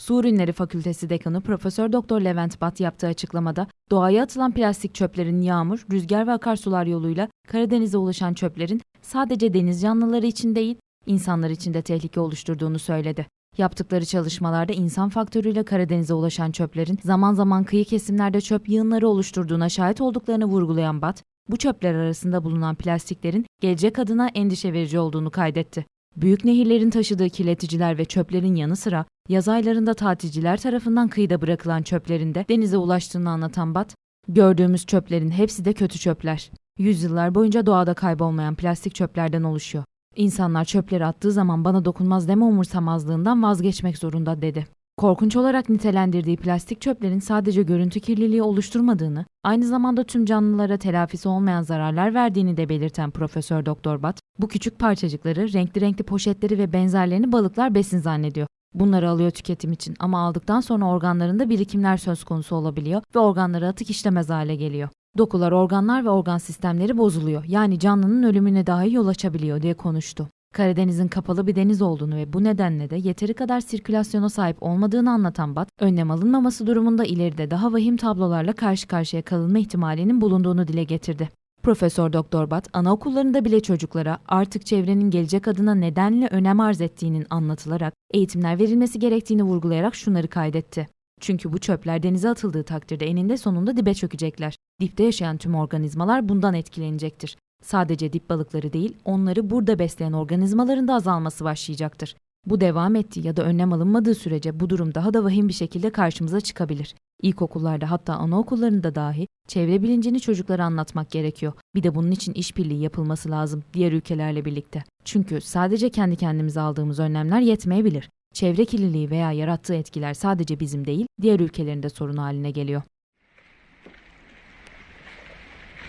Su Ürünleri Fakültesi Dekanı Profesör Doktor Levent Bat yaptığı açıklamada doğaya atılan plastik çöplerin yağmur, rüzgar ve akarsular yoluyla Karadeniz'e ulaşan çöplerin sadece deniz canlıları için değil, insanlar için de tehlike oluşturduğunu söyledi. Yaptıkları çalışmalarda insan faktörüyle Karadeniz'e ulaşan çöplerin zaman zaman kıyı kesimlerde çöp yığınları oluşturduğuna şahit olduklarını vurgulayan Bat, bu çöpler arasında bulunan plastiklerin gelecek adına endişe verici olduğunu kaydetti. Büyük nehirlerin taşıdığı kirleticiler ve çöplerin yanı sıra yaz aylarında tatilciler tarafından kıyıda bırakılan çöplerin de denize ulaştığını anlatan Bat, gördüğümüz çöplerin hepsi de kötü çöpler. Yüzyıllar boyunca doğada kaybolmayan plastik çöplerden oluşuyor. İnsanlar çöpleri attığı zaman bana dokunmaz deme umursamazlığından vazgeçmek zorunda dedi. Korkunç olarak nitelendirdiği plastik çöplerin sadece görüntü kirliliği oluşturmadığını, aynı zamanda tüm canlılara telafisi olmayan zararlar verdiğini de belirten Profesör Doktor Bat, bu küçük parçacıkları, renkli renkli poşetleri ve benzerlerini balıklar besin zannediyor. Bunları alıyor tüketim için ama aldıktan sonra organlarında birikimler söz konusu olabiliyor ve organları atık işlemez hale geliyor. Dokular, organlar ve organ sistemleri bozuluyor. Yani canlının ölümüne dahi yol açabiliyor diye konuştu. Karadeniz'in kapalı bir deniz olduğunu ve bu nedenle de yeteri kadar sirkülasyona sahip olmadığını anlatan Bat, önlem alınmaması durumunda ileride daha vahim tablolarla karşı karşıya kalınma ihtimalinin bulunduğunu dile getirdi. Profesör Doktor Bat, anaokullarında bile çocuklara artık çevrenin gelecek adına nedenle önem arz ettiğinin anlatılarak eğitimler verilmesi gerektiğini vurgulayarak şunları kaydetti. Çünkü bu çöpler denize atıldığı takdirde eninde sonunda dibe çökecekler. Dipte yaşayan tüm organizmalar bundan etkilenecektir. Sadece dip balıkları değil, onları burada besleyen organizmaların da azalması başlayacaktır. Bu devam ettiği ya da önlem alınmadığı sürece bu durum daha da vahim bir şekilde karşımıza çıkabilir. İlkokullarda hatta anaokullarında dahi çevre bilincini çocuklara anlatmak gerekiyor. Bir de bunun için işbirliği yapılması lazım diğer ülkelerle birlikte. Çünkü sadece kendi kendimize aldığımız önlemler yetmeyebilir. Çevre kirliliği veya yarattığı etkiler sadece bizim değil, diğer ülkelerin de sorun haline geliyor.